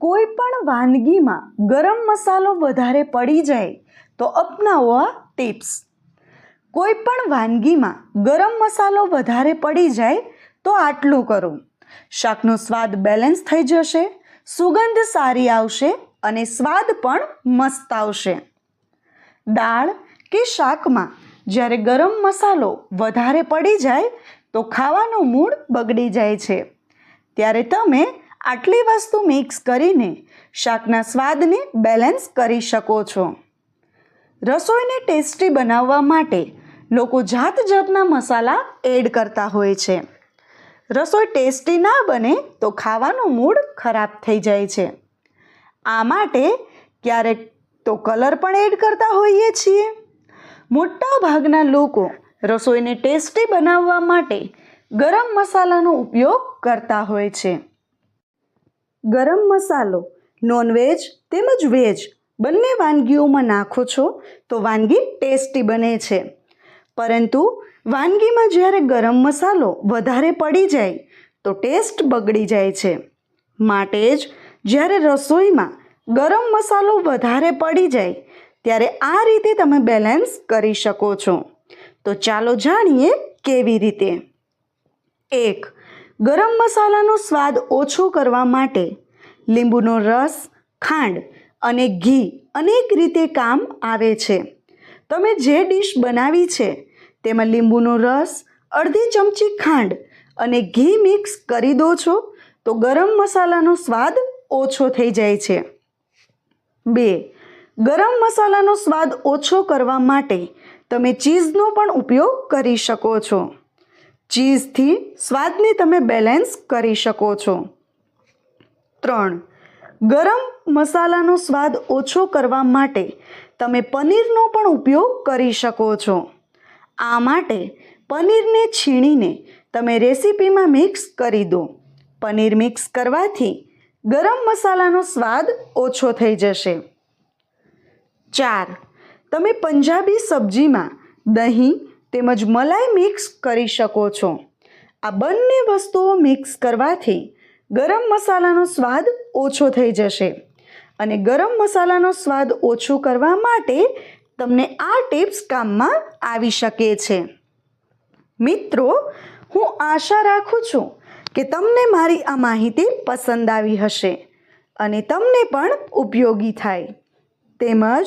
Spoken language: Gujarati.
કોઈ પણ વાનગીમાં ગરમ મસાલો વધારે પડી જાય તો અપનાવો આ ટિપ્સ. કોઈ પણ વાનગીમાં ગરમ મસાલો વધારે પડી જાય તો આટલું કરો. શાકનો સ્વાદ બેલેન્સ થઈ જશે, સુગંધ સારી આવશે અને સ્વાદ પણ મસ્ત આવશે. દાળ કે શાકમાં જ્યારે ગરમ મસાલો વધારે પડી જાય તો ખાવાનો મૂડ બગડી જાય છે. ત્યારે તમે આટલી વસ્તુ મિક્સ કરીને શાકના સ્વાદને બેલેન્સ કરી શકો છો. રસોઈને ટેસ્ટી બનાવવા માટે લોકો જાત જાતના મસાલા એડ કરતા હોય છે. રસોઈ ટેસ્ટી ના બને તો ખાવાનો મૂડ ખરાબ થઈ જાય છે. આ માટે ક્યારેક તો કલર પણ એડ કરતા હોઈએ છીએ. મોટા ભાગના લોકો રસોઈને ટેસ્ટી બનાવવા માટે ગરમ મસાલાનો ઉપયોગ કરતા હોય છે. ગરમ મસાલો નોનવેજ તેમજ વેજ બંને વાનગીઓમાં નાખો છો તો વાનગી ટેસ્ટી બને છે. પરંતુ વાનગીમાં જ્યારે ગરમ મસાલો વધારે પડી જાય તો ટેસ્ટ બગડી જાય છે. માટે જ જ્યારે રસોઈમાં ગરમ મસાલો વધારે પડી જાય ત્યારે આ રીતે તમે બેલેન્સ કરી શકો છો. તો ચાલો જાણીએ કેવી રીતે. એક ગરમ મસાલાનો સ્વાદ ઓછો કરવા માટે લીંબુનો રસ, ખાંડ અને ઘી અનેક રીતે કામ આવે છે. તમે જે ડીશ બનાવી છે, તેમાં લીંબુનો રસ, અડધી ચમચી ખાંડ અને ઘી મિક્સ કરી દો છો, તો ગરમ મસાલાનો સ્વાદ ઓછો થઈ જાય છે. બે, ગરમ મસાલાનો સ્વાદ ઓછો કરવા માટે તમે ચીઝનો પણ ઉપયોગ કરી શકો છો. ચીઝથી સ્વાદને તમે બેલેન્સ કરી શકો છો. ત્રણ, ગરમ મસાલાનો સ્વાદ ઓછો કરવા માટે તમે પનીરનો પણ ઉપયોગ કરી શકો છો. આ માટે પનીરને છીણીને તમે રેસીપીમાં મિક્સ કરી દો. પનીર મિક્સ કરવાથી ગરમ મસાલાનો સ્વાદ ઓછો થઈ જશે. ચાર, તમે પંજાબી સબ્જીમાં દહીં તેમજ મલાઈ મિક્સ કરી શકો છો. આ બંને વસ્તુઓ મિક્સ કરવાથી ગરમ મસાલાનો સ્વાદ ઓછો થઈ જશે. અને ગરમ મસાલાનો સ્વાદ ઓછો કરવા માટે તમને આ ટિપ્સ કામમાં આવી શકે છે. મિત્રો, હું આશા રાખું છું કે તમને મારી આ માહિતી પસંદ આવી હશે અને તમને પણ ઉપયોગી થાય. તેમજ